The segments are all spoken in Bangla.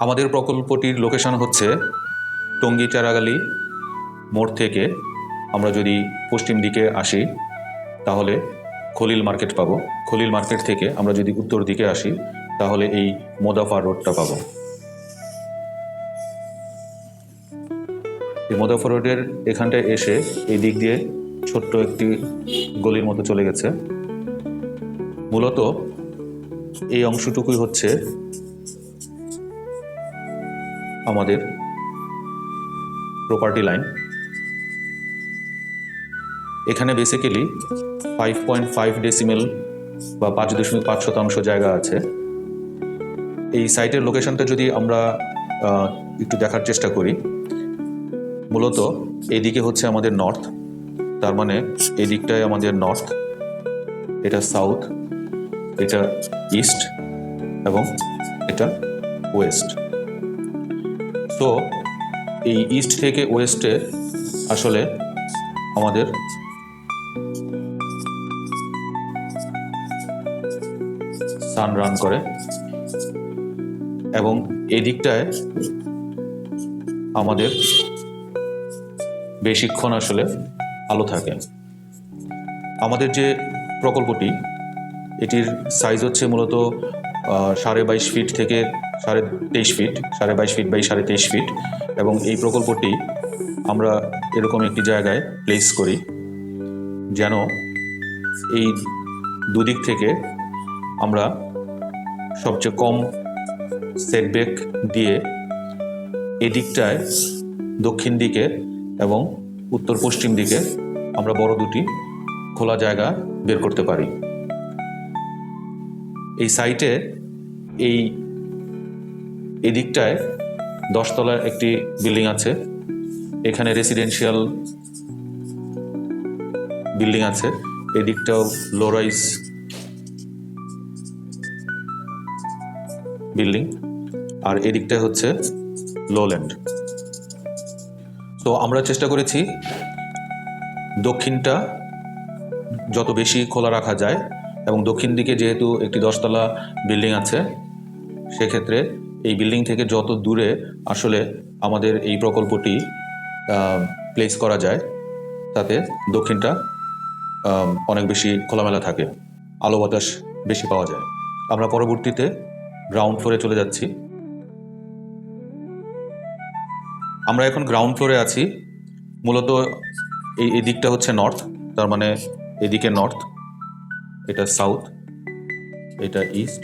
আমাদের প্রকল্পটির লোকেশন হচ্ছে টঙ্গী চারাগালি মোড় থেকে। আমরা যদি পশ্চিম দিকে আসি, তাহলে খলিল মার্কেট পাবো। খলিল মার্কেট থেকে আমরা যদি উত্তর দিকে আসি, তাহলে এই মোদাফা রোডটা পাবো। এই মোদাফা রোডের এখানটায় এসে এই দিক দিয়ে ছোট্ট একটি গলির মতো চলে গেছে। মূলত এই অংশটুকুই হচ্ছে আমাদের প্রপার্টি লাইন এখানে basically five point five decimal বা পাঁচ দশমিক পাঁচ শতাংশ জায়গা আছে। এই সাইটের লোকেশনটা যদি আমরা একটু দেখার চেষ্টা করি, মূলত এদিকে হচ্ছে আমাদের নর্থ তার মানে এই দিকটায় আমাদের নর্থ এটা সাউথ এটা ইস্ট এবং এটা ওয়েস্ট তো এই ইস্ট থেকে ওয়েস্টে আসলে আমাদের সান রান করে এবং এই দিকটায় আমাদের বেশিক্ষণ আসলে আলো থাকে। আমাদের যে প্রকল্পটি, এটির সাইজ হচ্ছে মূলত সাড়ে বাইশ ফিট থেকে সাড়ে তেইশ ফিট সাড়ে বাইশ ফিট বাই সাড়ে তেইশ ফিট এবং এই প্রকল্পটি আমরা এরকম একটি জায়গায় প্লেস করি, যেন এই দুদিক থেকে আমরা সবচেয়ে কম সেটব্যাক দিয়ে এদিকটায় দক্ষিণ দিকে এবং উত্তর পশ্চিম দিকে আমরা বড় দুটি খোলা জায়গা বের করতে পারি। এই সাইটে এই এদিকটায় দশতলার একটি বিল্ডিং আছে। এখানে রেসিডেন্সিয়াল বিল্ডিং আছে। এদিকটাও লোরাইস বিল্ডিং। আর এদিকটা হচ্ছে লোল্যান্ড তো আমরা চেষ্টা করেছি দক্ষিণটা যত বেশি খোলা রাখা যায় এবং দক্ষিণ দিকে যেহেতু একটি দশতলা বিল্ডিং আছে, সেক্ষেত্রে এই বিল্ডিং থেকে যত দূরে আসলে আমাদের এই প্রকল্পটি প্লেস করা যায়, তাতে দক্ষিণটা অনেক বেশি খোলামেলা থাকে, আলো বাতাস বেশি পাওয়া যায়। আমরা পরবর্তীতে গ্রাউন্ড ফ্লোরে চলে যাচ্ছি। আমরা এখন গ্রাউন্ড ফ্লোরে আছি। মূলত এই এই দিকটা হচ্ছে নর্থ তার মানে এদিকে নর্থ এটা সাউথ এটা ইস্ট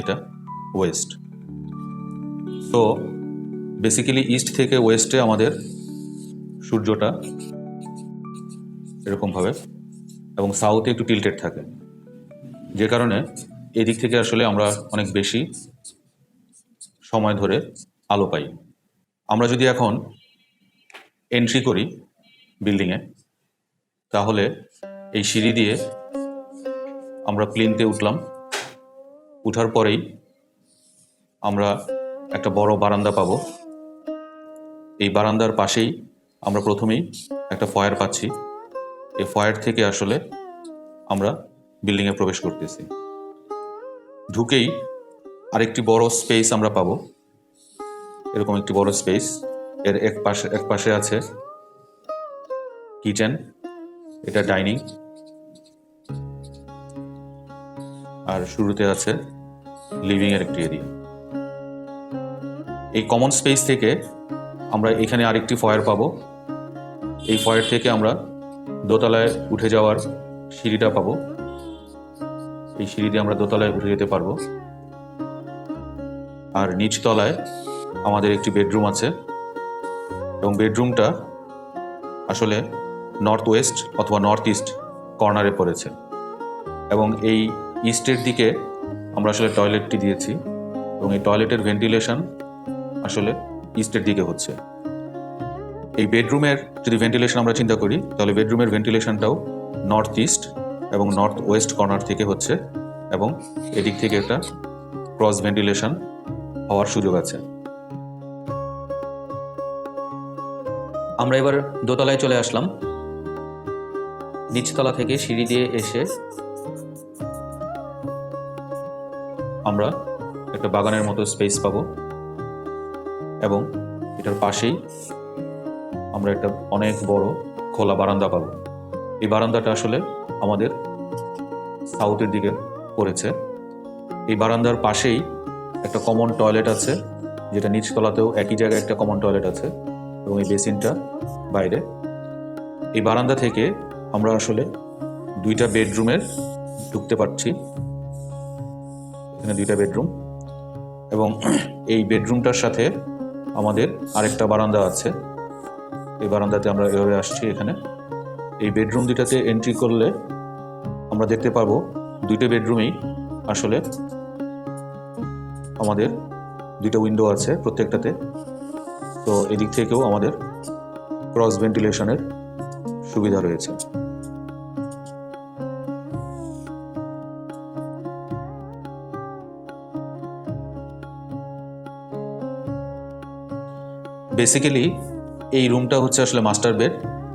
এটা ওয়েস্ট তো বেসিক্যালি ইস্ট থেকে ওয়েস্টে আমাদের সূর্যটা এরকমভাবে এবং সাউথে একটু টিল্টেড থাকে। যে কারণে এদিক থেকে আসলে আমরা অনেক বেশি সময় ধরে আলো পাই। আমরা যদি এখন এন্ট্রি করি বিল্ডিংয়ে তাহলে এই সিঁড়ি দিয়ে আমরা প্লেনতে উঠলাম। উঠার পরেই আমরা একটা বড় বারান্দা পাবো। এই বারান্দার পাশেই আমরা প্রথমেই একটা ফয়ার পাচ্ছি। এই ফয়ার থেকে আসলে আমরা বিল্ডিংয়ে প্রবেশ করতেছি। ঢুকেই আরেকটি বড় স্পেস আমরা পাবো। এরকম একটি বড় স্পেস এর এক পাশে এক পাশে আছে কিচেন এটা ডাইনিং আর শুরুতে আছে লিভিং এর একটি এরিয়া এই কমন স্পেস থেকে আমরা এখানে আরেকটি ফয়ার পাবো। এই ফয়ার থেকে আমরা দোতলায় উঠে যাওয়ার সিঁড়িটা পাবো। এই সিঁড়ি দিয়ে আমরা দোতলায় উঠে যেতে পারব। আর নিচতলায় আমাদের একটি বেডরুম আছে। এবং বেডরুমটা আসলে নর্থ ওয়েস্ট অথবা নর্থ ইস্ট কর্নারে পড়েছে। এবং এই ইস্টের দিকে আমরা আসলে টয়লেটটি দিয়েছি। এবং এই টয়লেটের ভেন্টিলেশন আসলে ইস্টের দিকে হচ্ছে। এই বেডরুমের যদি ভেন্টিলেশন আমরা চিন্তা করি, তাহলে বেডরুমের ভেন্টিলেশনটাও নর্থ ইস্ট এবং নর্থ ওয়েস্ট কর্নার থেকে হচ্ছে এবং এদিক থেকে একটা ক্রস ভেন্টিলেশন হওয়ার সুযোগ আছে। আমরা এবার দোতলায় চলে আসলাম। নিচতলা থেকে সিঁড়ি দিয়ে এসে আমরা একটা বাগানের মতো স্পেস পাবো। এবং এটার পাশেই আমরা একটা অনেক বড় খোলা বারান্দা পাবো। এই বারান্দাটা আসলে আমাদের সাউথের দিকে পড়েছে। এই বারান্দার পাশেই একটা কমন টয়লেট আছে, যেটা নিচতলাতেও একই জায়গায় একটা কমন টয়লেট আছে এবং এই বেসিনটা বাইরে। এই বারান্দা থেকে আমরা আসলে দুইটা বেডরুমের ঢুকতে পারছি। এখানে দুইটা বেডরুম এবং এই বেডরুমটার সাথে আমাদের আরেকটা বারান্দা আছে। এই বারান্দাতে আমরা এভাবে আসছি এখানে। এই বেডরুম দুটাতে এন্ট্রি করলে আমরা দেখতে পাবো দুইটা বেডরুমেই আসলে আমাদের দুইটা উইন্ডো আছে প্রত্যেকটাতে। তো এদিক থেকেও আমাদের ক্রস ভেন্টিলেশনের সুবিধা রয়েছে। বেসিক্যালি এই রুমটা হচ্ছে আসলে মাস্টার বেড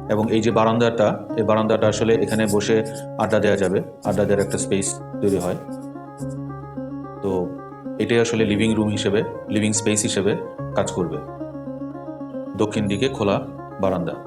এবং এই যে বারান্দাটা, এই বারান্দাটা আসলে এখানে বসে আড্ডা দেওয়া যাবে। আড্ডা দেওয়ার একটা স্পেস তৈরি হয়। তো এটাই আসলে লিভিং রুম হিসেবে লিভিং স্পেস হিসেবে কাজ করবে। দক্ষিণ দিকে খোলা বারান্দা।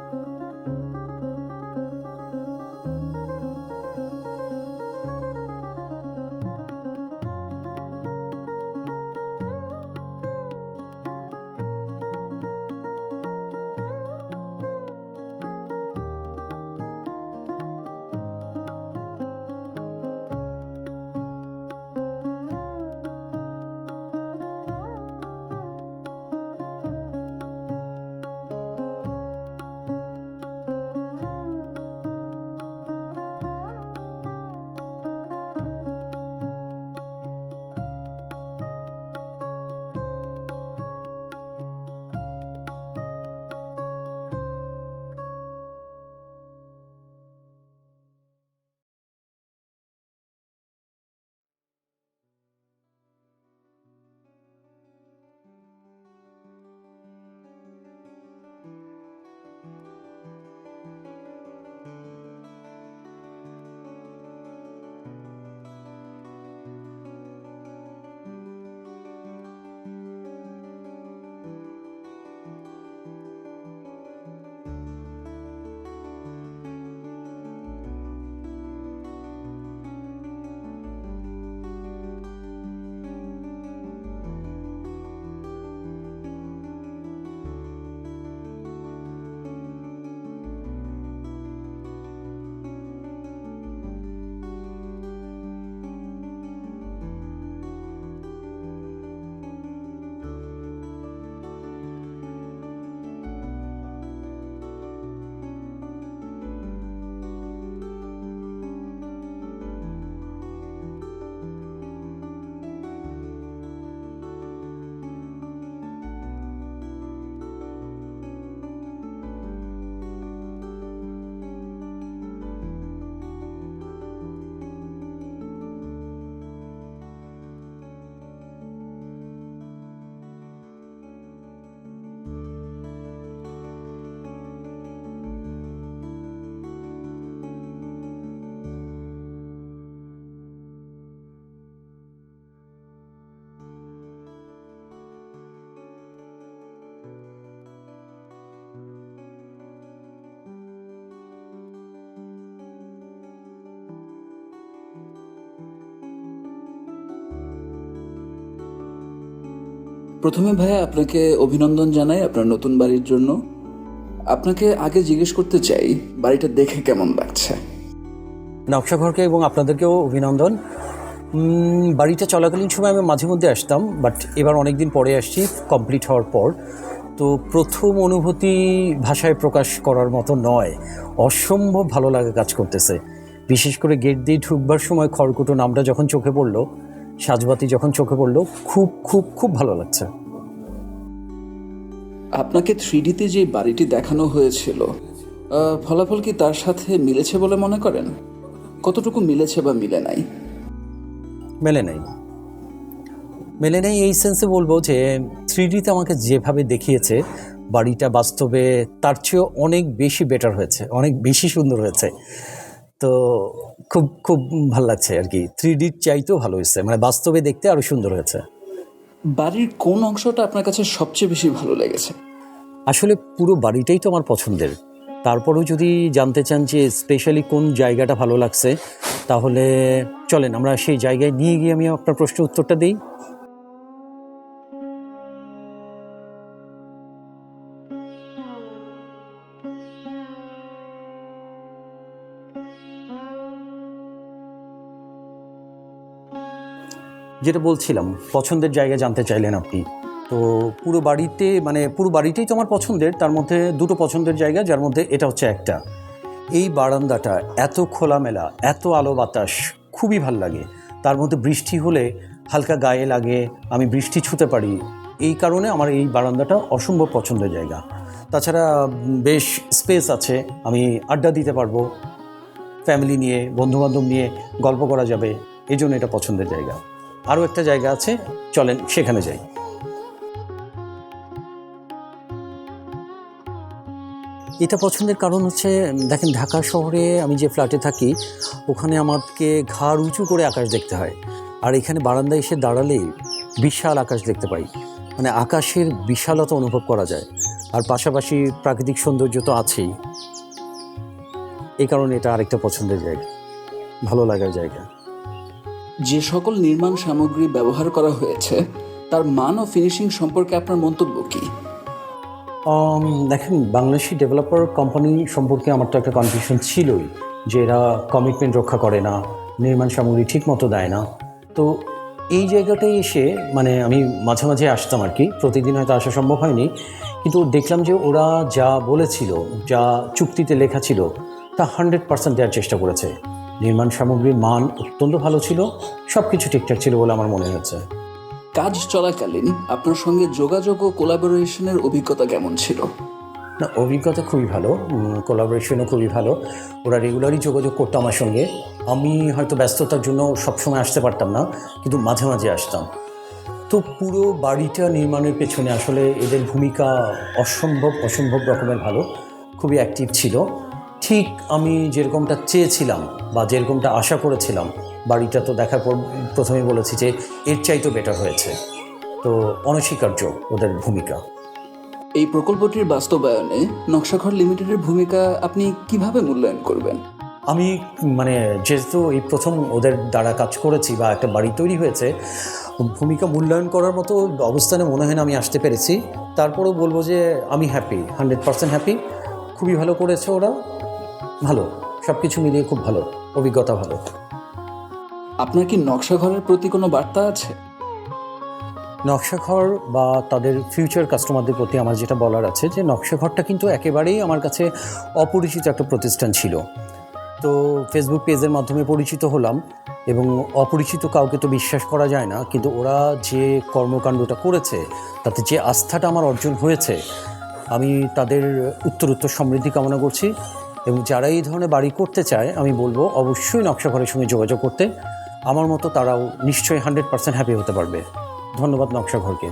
প্রথমে ভাইয়া আপনাকে অভিনন্দন জানাই আপনার নতুন বাড়ির জন্য। আপনাকে আগে জিজ্ঞেস করতে চাই, বাড়িটা দেখে কেমন লাগছে? নকশাঘরকে এবং আপনাদেরকেও অভিনন্দন। বাড়িটা চলাকালীন সময় আমি মাঝে মধ্যে আসতাম বাট এবার অনেক দিন পরে আসছি কমপ্লিট হওয়ার পর। তো প্রথম অনুভূতি ভাষায় প্রকাশ করার মতো নয়, অসম্ভব ভালো লাগা কাজ করতেছে। বিশেষ করে গেট দিয়ে ঢুকবার সময় খড়কুটো নামটা যখন চোখে পড়ল সাজবাতি যখন চোখে পড়ল খুব খুব খুব ভালো লাগছে। আপনাকে থ্রিডিতে যে বাড়িটি দেখানো হয়েছিল ফলাফল কি তার সাথে মিলেছে বলে মনে করেন? কতটুকু মিলেছে বা মিলে নাই? মেলে নেই। মেলে নেই এই সেন্সে বলব যে থ্রি ডিতে আমাকে যেভাবে দেখিয়েছে বাড়িটা বাস্তবে তার চেয়েও অনেক বেশি বেটার হয়েছে অনেক বেশি সুন্দর হয়েছে। তো খুব খুব ভালো লাগছে আর কি। থ্রি ডির চাইতেও ভালো হয়েছে। মানে বাস্তবে দেখতে আরও সুন্দর হয়েছে। বাড়ির কোন অংশটা আপনার কাছে সবচেয়ে বেশি ভালো লেগেছে? আসলে পুরো বাড়িটাই তো আমার পছন্দের। তারপরেও যদি জানতে চান যে স্পেশালি কোন জায়গাটা ভালো লাগছে তাহলে চলেন আমরা সেই জায়গায় নিয়ে গিয়ে আমি আপনার প্রশ্নের উত্তরটা দিই। যেটা বলছিলাম, পছন্দের জায়গা জানতে চাইলেন আপনি। তো পুরো বাড়িতে মানে পুরো বাড়িতেই তো আমার পছন্দের, তার মধ্যে দুটো পছন্দের জায়গা, যার মধ্যে এটা হচ্ছে একটা। এই বারান্দাটা এত খোলামেলা, এত আলো বাতাস, খুবই ভালো লাগে। তার মধ্যে বৃষ্টি হলে হালকা গায়ে লাগে, আমি বৃষ্টি ছুতে পারি। এই কারণে আমার এই বারান্দাটা অসম্ভব পছন্দের জায়গা। তাছাড়া, বেশ স্পেস আছে, আমি আড্ডা দিতে পারব। ফ্যামিলি নিয়ে, বন্ধুবান্ধব নিয়ে গল্প করা যাবে এই জন্য এটা পছন্দের জায়গা। আরও একটা জায়গা আছে, চলেন সেখানে যাই। এটা পছন্দের কারণ হচ্ছে, দেখেন ঢাকা শহরে আমি যে ফ্ল্যাটে থাকি, ওখানে আমাকে ঘাড় উঁচু করে আকাশ দেখতে হয়। আর এখানে বারান্দায় এসে দাঁড়ালেই বিশাল আকাশ দেখতে পাই। মানে আকাশের বিশালতা অনুভব করা যায়। আর পাশাপাশি প্রাকৃতিক সৌন্দর্য তো আছেই। এই কারণে এটা আরেকটা পছন্দের জায়গা। ভালো লাগার জায়গা। যে সকল নির্মাণ সামগ্রী ব্যবহার করা হয়েছে, তার মান ও ফিনিশিং সম্পর্কে আপনার মন্তব্য কি? দেখেন, বাংলাদেশি ডেভেলপার কোম্পানি সম্পর্কে আমার তো একটা কনফিউশন ছিলই, যে এরা কমিটমেন্ট রক্ষা করে না, নির্মাণ সামগ্রী ঠিক মতো দেয় না। তো এই জায়গাটায় এসে মানে আমি মাঝে মাঝে আসতাম আর কি, প্রতিদিন হয়তো আসা সম্ভব হয়নি, কিন্তু দেখলাম যে ওরা যা বলেছিল, যা চুক্তিতে লেখা ছিল, তা হান্ড্রেড পার্সেন্ট দেওয়ার চেষ্টা করেছে। নির্মাণ সামগ্রীর মান অত্যন্ত ভালো ছিল সব কিছু ঠিকঠাক ছিল বলে আমার মনে হচ্ছে কাজ চলাকালীন আপনার সঙ্গে যোগাযোগ ও কোলাবোরেশনের অভিজ্ঞতা কেমন ছিল? না অভিজ্ঞতা খুবই ভালো কোলাবোরেশনও খুবই ভালো। ওরা রেগুলারই যোগাযোগ করতো আমার সঙ্গে। আমি হয়তো ব্যস্ততার জন্য সবসময় আসতে পারতাম না কিন্তু মাঝে মাঝে আসতাম। তো পুরো বাড়িটা নির্মাণের পেছনে আসলে এদের ভূমিকা অসম্ভব অসম্ভব রকমের ভালো। খুবই অ্যাক্টিভ ছিল। ঠিক আমি যেরকমটা চেয়েছিলাম বা যেরকমটা আশা করেছিলাম বাড়িটা তো দেখার পর প্রথমেই বলেছি যে এর চাইতেও বেটার হয়েছে। তো অনস্বীকার্য ওদের ভূমিকা। এই প্রকল্পটির বাস্তবায়নে নকশাঘর লিমিটেডের ভূমিকা আপনি কীভাবে মূল্যায়ন করবেন? আমি মানে যেহেতু এই প্রথম ওদের দ্বারা কাজ করেছি বা একটা বাড়ি তৈরি হয়েছে ভূমিকা মূল্যায়ন করার মতো অবস্থানে মনে হয় না আমি আসতে পেরেছি। তারপরেও বলব যে আমি হ্যাপি হান্ড্রেড পার্সেন্ট হ্যাপি খুবই ভালো করেছে ওরা। ভালো সব কিছু মিলিয়ে খুব ভালো অভিজ্ঞতা ভালো। আপনার কি নকশাঘরের প্রতি কোনো বার্তা আছে? নকশাঘর বা তাদের ফিউচার কাস্টমারদের প্রতি আমার যেটা বলার আছে যে নকশাঘরটা কিন্তু একেবারেই আমার কাছে অপরিচিত একটা প্রতিষ্ঠান ছিল। তো ফেসবুক পেজের মাধ্যমে পরিচিত হলাম এবং অপরিচিত কাউকে তো বিশ্বাস করা যায় না কিন্তু ওরা যে কর্মকাণ্ডটা করেছে তাতে যে আস্থাটা আমার অর্জন হয়েছে আমি তাদের উত্তরোত্তর সমৃদ্ধি কামনা করছি। এবং যারা এই ধরনের বাড়ি করতে চায়, আমি বলব অবশ্যই নকশা ঘরের সঙ্গে যোগাযোগ করতে। আমার মতো তারাও নিশ্চয়ই হান্ড্রেড পার্সেন্ট হ্যাপি হতে পারবে। ধন্যবাদ নকশাঘরকে